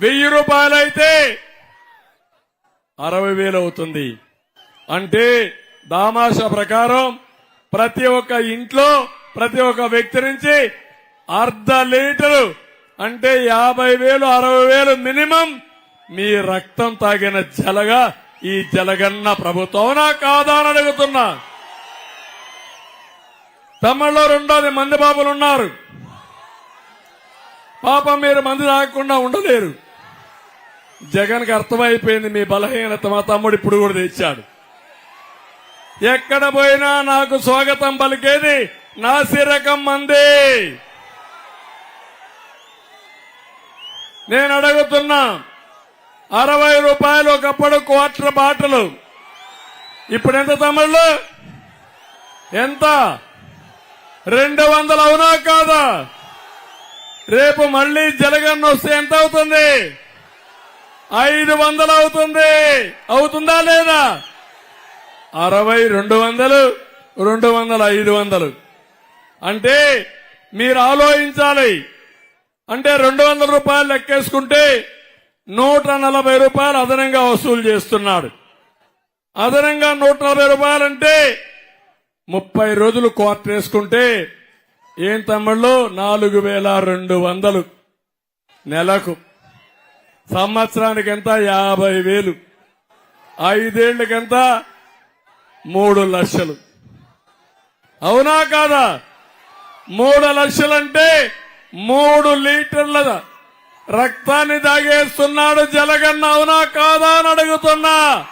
వెయ్యి రూపాయలైతే అరవై వేలు అవుతుంది. అంటే దామాష ప్రకారం ప్రతి ఒక్క ఇంట్లో ప్రతి ఒక్క వ్యక్తి నుంచి అర్ధ లీటరు అంటే యాభై వేలు అరవై వేలు మినిమం మీ రక్తం తాగిన జలగా ఈ జలగన్న ప్రభుత్వం కాదా అని అడుగుతున్నా. తమిళలో రెండోది మంది బాబులు ఉన్నారు. పాపం మీరు మంది తాగకుండా ఉండలేరు. జగన్కి అర్థమైపోయింది మీ బలహీనత మా తమ్ముడు ఇప్పుడు కూడా తెచ్చాడు. ఎక్కడ పోయినా నాకు స్వాగతం పలికేది నాసిరకం మంది. నేను అడుగుతున్నా అరవై రూపాయలు ఒకప్పుడు క్వార్టర్ బాటలు ఇప్పుడు ఎంత తమ్ముళ్ళు? ఎంత? రెండు వందలు అవునా కాదా? రేపు మళ్ళీ జలగన్న వస్తే ఎంత అవుతుంది? ఐదు వందలు అవుతుంది. అవుతుందా లేదా? అరవై రెండు వందలు రెండు వందల ఐదు వందలు. అంటే మీరు ఆలోచించాలి. అంటే రెండు వందల రూపాయలు లెక్కేసుకుంటే నూట నలభై రూపాయలు అదనంగా వసూలు చేస్తున్నాడు. అదనంగా నూట నలభై రూపాయలంటే ముప్పై రోజులు క్వార్టర్ వేసుకుంటే ఏం తమ్ముళ్ళు? నాలుగు వేల రెండు వందలు. నెలకు. సంవత్సరానికి ఎంత యాభై వేలు ఐదేళ్ళకెంత మూడు లక్షలు. అవునా కాదా? మూడు లక్షలంటే మూడు లీటర్ల రక్తాన్ని తాగేస్తున్నాడు జలగన్న అవునా కాదా అని అడుగుతున్నా.